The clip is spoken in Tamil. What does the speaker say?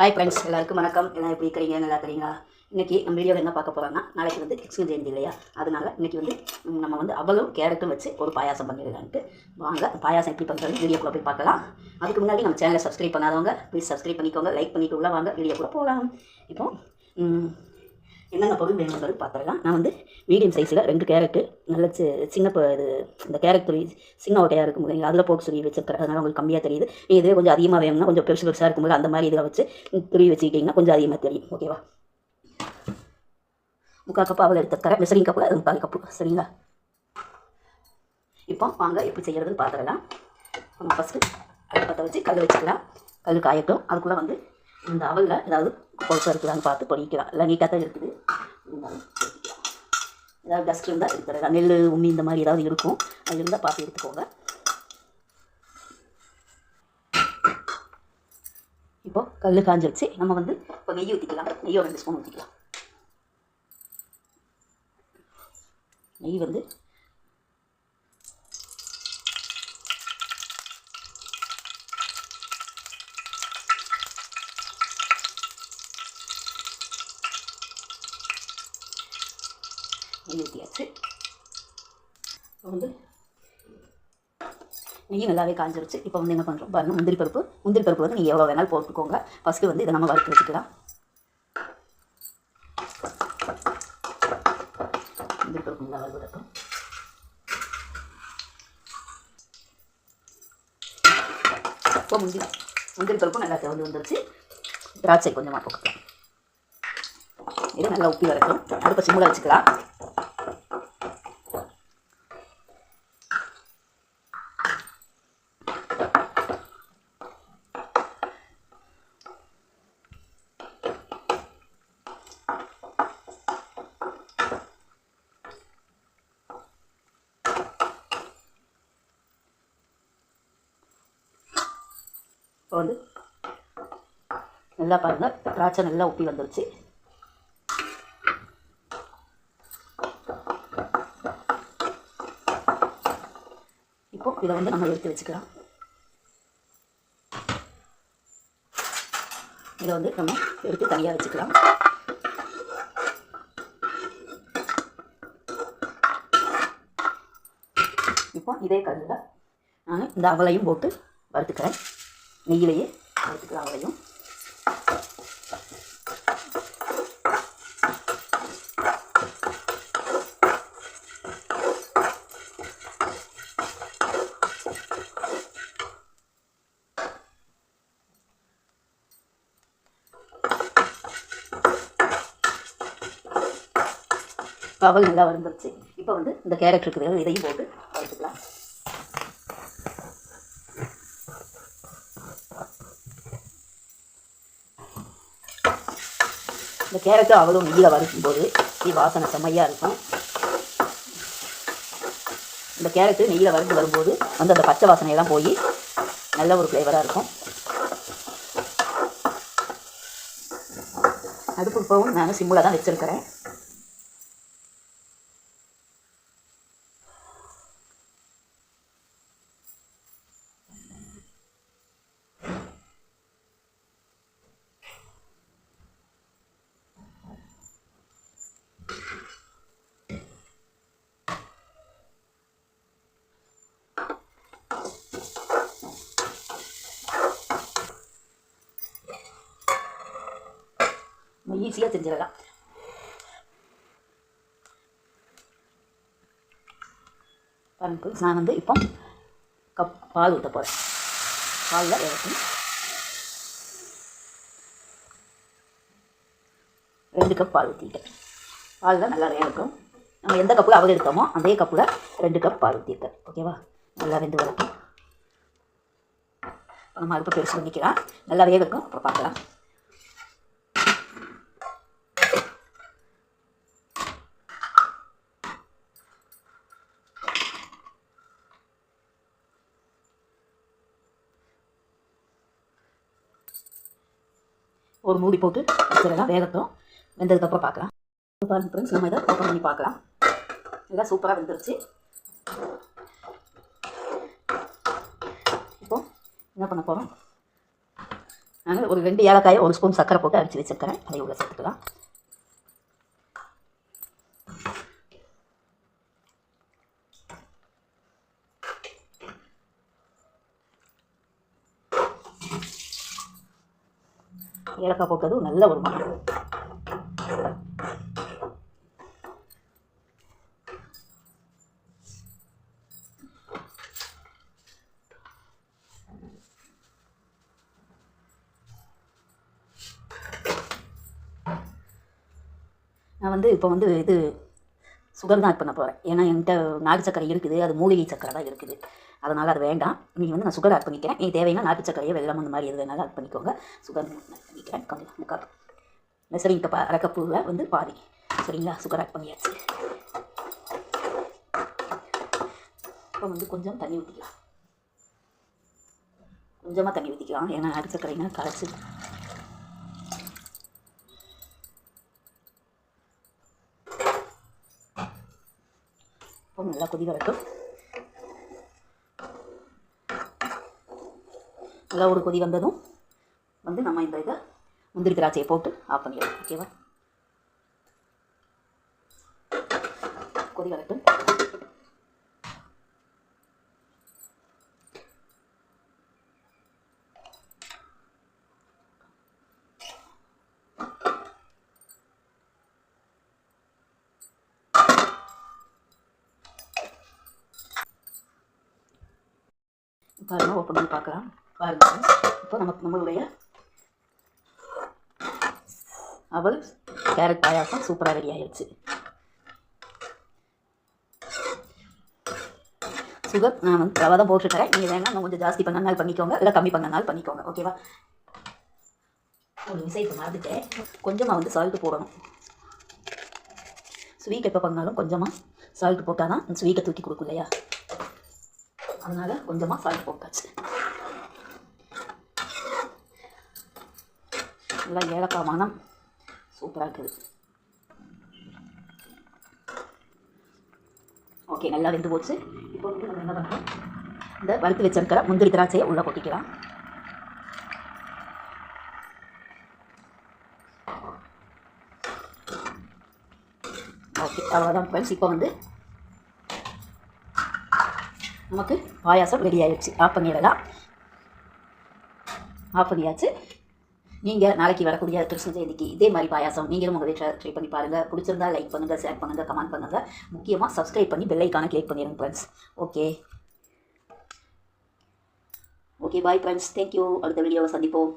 ஹாய் ஃப்ரெண்ட்ஸ் எல்லாருக்கும் வணக்கம். எல்லாம் எப்படி இருக்கிறீங்க? நல்லா இருக்கிறீங்களா? இன்றைக்கி நம்ம வீடியோவில் என்ன பார்க்க போகிறோம்னா நாளைக்கு வந்து கிருஷ்ண ஜெயந்தி இல்லையா? அதனால இன்றைக்கி வந்து நம்ம வந்து அவ்வளோ கேரட்டும் வச்சு ஒரு பாயாசம் பண்ணிடலான்ட்டு. வாங்க பாயாசம் எப்படி பண்ணுறது வீடியோக்குள்ளே போய் பார்க்கலாம். அதுக்கு முன்னாடி நம்ம சேனலை சப்ஸ்கிரைப் பண்ணாதவங்க ப்ளீஸ் சப்ஸ்கிரைப் பண்ணிக்கோங்க லைக் பண்ணிட்டு உள்ள வாங்க வீடியோக்குள்ளே போகலாம் இப்போ என்னென்ன பொருள் வேணுங்கிறது பார்த்துடலாம். நான் வந்து மீடியம் சைஸில் ரெண்டு கேரட்டு நல்ல சி சின்ன ப- இது இந்த கேரட் துளி சின்ன ஒட்டையாக இருக்கும் இல்லைங்களா? அதில் போக்கு சொல்லி வச்சுருக்கிறேன். அதனால் உங்களுக்கு கம்மியாக தெரியுது. நீ இதே கொஞ்சம் அதிகமாக வேணும்னா கொஞ்சம் பெருசு பெருசாக இருக்கும்போது அந்த மாதிரி இதில் வச்சு துருவி வச்சுக்கிட்டிங்கன்னா கொஞ்சம் அதிகமாக தெரியும். ஓகேவா முக்கால் கப்பு அவள் எடுத்துக்கிறேன் மெசரிங் கப்பு அது முக்கால் கப்பு சரிங்களா? இப்போ வாங்க எப்படி செய்கிறதுன்னு பார்த்துடலாம். நம்ம ஃபஸ்ட்டு அடுப்பத்தை வச்சு கல் வச்சுக்கலாம். கல் காயட்டும். அதுக்குள்ளே வந்து இந்த அவலில் ஏதாவது கொழுப்பாக இருக்குதான்னு பார்த்து பொடிக்கலாம். இல்லை நீட்டாக தான் இருக்குது. இருந்தாலும் ஏதாவது டஸ்ட் இருந்தால் எடுத்துடலாம் நெல் உம்மி இந்த மாதிரி ஏதாவது இருக்கும். அது இருந்தால் பார்த்து எடுத்துக்கோங்க. இப்போது கல் காஞ்சி வச்சு நம்ம வந்து இப்போ நெய் ஊற்றிக்கலாம் நெய்யோ ரெண்டு ஸ்பூன் ஊற்றிக்கலாம் நெய் வந்து ஊற்றியாச்சு இப்போ வந்து நெய் நல்லாவே காஞ்சிருச்சு. இப்போ வந்து என்ன பண்ணுறோம் பாருங்கள் முந்திரி பருப்பு. முந்திரி பருப்பு வந்து நீங்கள் எவ்வளோ வேணாலும் போட்டுக்கோங்க. ஃபஸ்ட்டு வந்து இதை நம்ம வறுத்து வச்சுக்கலாம். முந்திரி பருப்பு நல்லா வறுவடட்டும் இப்போ முந்திரி முந்திரி பருப்பு நல்லா வந்து வந்துருச்சு. திராட்சை கொஞ்சமாக போட்டுக்கலாம். இது நல்லா உப்பி வரட்டும் அடுப்பை சிம்மில் வச்சுக்கலாம். இப்போ வந்து நல்லா பாருங்கள் திராட்சை நல்லா உப்பி வந்துருச்சு. இப்போ இதை வந்து நம்ம எடுத்து வச்சுக்கலாம். இதை வந்து நம்ம எடுத்து தனியாக வச்சுக்கலாம். இப்போ இதே கல்லில் நான் இந்த அவலையும் போட்டு வறுத்துக்கிறேன். நெய்யிலேயே வறுத்துக்கலாம் அவளையும் பவல் நல்லா வந்துருச்சு இப்போ வந்து இந்த கேரட் இருக்குது இதையும் போட்டு வறுத்துக்கலாம் இந்த கேரட்டு அவ்வளோ நெய்யில் வறுக்கும்போது இது வாசனை செம்மையாக இருக்கும். இந்த கேரட்டு நெய்யில் வறுத்து வரும்போது வந்து அந்த பச்சை வாசனையெல்லாம் போய் நல்ல ஒரு ஃப்ளேவராக இருக்கும். அடுப்பு இப்போவும் நான் சிம்மில் தான் வச்சுருக்கிறேன். ஈஸியாக செஞ்சிடலாம் பாருங்க நான் வந்து இப்போ கப் பால் ஊற்ற போகிறேன் பாலில் இறக்கி ரெண்டு கப் பால் ஊற்றிட்டேன் பாலில் நல்லா இறக்கும் நம்ம எந்த கப்பில் அவள் எடுத்தோமோ அதே கப்பில் ரெண்டு கப் பால் ஊற்றிருக்கேன் ஓகேவா நல்லா வெந்து வரட்டும். நம்ம அடுப்பு பெருசு பண்ணிக்கலாம் நல்லா வேகக்கும் அப்புறம் பார்க்கலாம். ஒரு மூடி போட்டு வச்சிடலாம் வேகட்டும். வெந்ததுக்கப்புறம் பார்க்கலாம். பாருங்க ஃப்ரெண்ட்ஸ் நம்ம இதை ஓப்பன் பண்ணி பார்க்கலாம். நல்லா சூப்பராக வெந்துருச்சு. இப்போ என்ன பண்ண போகிறோம் நான் ஒரு ரெண்டு ஏலக்காயை ஒரு ஸ்பூன் சர்க்கரை போட்டு அடித்து வச்சுருக்கிறேன். அதை உள்ள சேர்த்துக்கலாம். ஏலக்காய் போட்டதும் நல்ல ஒரு மனம் நான் வந்து இப்போ வந்து இது சுகர் தான் ஆட் பண்ண போகிறேன் ஏன்னா என்கிட்ட நாட்டு சர்க்கரை இருக்குது அது மூலிகை சர்க்கரை தான் இருக்குது. அதனால் அது வேண்டாம். நீங்கள் வந்து நான் சுகர் ஆட் பண்ணிக்கிறேன். நீ தேவைன்னா நாட்டு சர்க்கரையோ வெள்ளம் அந்த மாதிரி எது வேணாலும் ஆட் பண்ணிக்கோங்க. சுகர் ஆட் பண்ணிக்கிறேன். கொஞ்சம் முக்கால் மெசரிங் கப்பா அரை வந்து பாதி. சரிங்களா? சுகர் ஆட் பண்ணியாச்சு. இப்போ வந்து கொஞ்சம் தண்ணி ஊற்றிக்கலாம் கொஞ்சமாக தண்ணி ஊற்றிக்கலாம் ஏன்னா நாட்டு கரைச்சி. நல்லா கொதி வரட்டும். நல்லா ஒரு கொதி வந்ததும் வந்து நம்ம இந்த இதை முந்திரி திராட்சையை போட்டு ஆஃப் பண்ணிடலாம் ஓகேவா கொதி வரட்டும். பாருங்கள் ஓப்பன் பண்ணி பார்க்கலாம். பாருங்கள் இப்போ நமக்கு நம்மளுடைய அவள் கேரட் பாயாசம் சூப்பராக ரெடி ஆயிடுச்சு சுகர் நான் வந்து ரவை தான் போட்டுருக்கிறேன். நீங்கள் வேணால் நான் கொஞ்சம் ஜாஸ்தி பண்ணனாலும் பண்ணிக்கோங்க. இல்லை கம்மி பண்ணனாலும் பண்ணிக்கோங்க. ஓகேவா ஒரு விஷயத்தை மறந்துட்டேன். கொஞ்சமாக வந்து சால்ட்டு போடணும். ஸ்வீட் எப்போ பண்ணாலும் கொஞ்சமாக சால்ட் போட்டால் தான் ஸ்வீட்டை தூக்கி கொடுக்கும் இல்லையா? அதனால் கொஞ்சமாக சால்ட் போட்டாச்சு. நல்லா ஏலக்காய் மனம். சூப்பராக இருக்குது. ஓகே நல்லா வெந்து போச்சு. இப்போ வந்து நம்ம என்ன பண்ணுறோம் இந்த வறுத்து வச்சிருக்கிற முந்திரி திராட்சையை உள்ளே கொட்டிக்கலாம். ஓகே அவ்வளோதான் ஃப்ரெண்ட்ஸ் இப்போ வந்து நமக்கு பாயாசம் ரெடி ஆகிடுச்சு ஆஃப் பண்ணிடலாம் ஆஃப் பண்ணியாச்சு நீங்கள் நாளைக்கு வரக்கூடிய கிருஷ்ண ஜெயந்திக்கு இதே மாதிரி பாயாசம் நீங்களும் உங்கள் வீட்டில் ட்ரை பண்ணி பாருங்கள் பிடிச்சிருந்தா லைக் பண்ணுங்கள் ஷேர் பண்ணுங்கள் கமெண்ட் பண்ணுங்கள் முக்கியமாக சப்ஸ்கிரைப் பண்ணி பெல்லைக்கான கிளிக் பண்ணிடுங்க friends okay okay bye friends thank you அடுத்த வீடியோவில் சந்திப்போம்.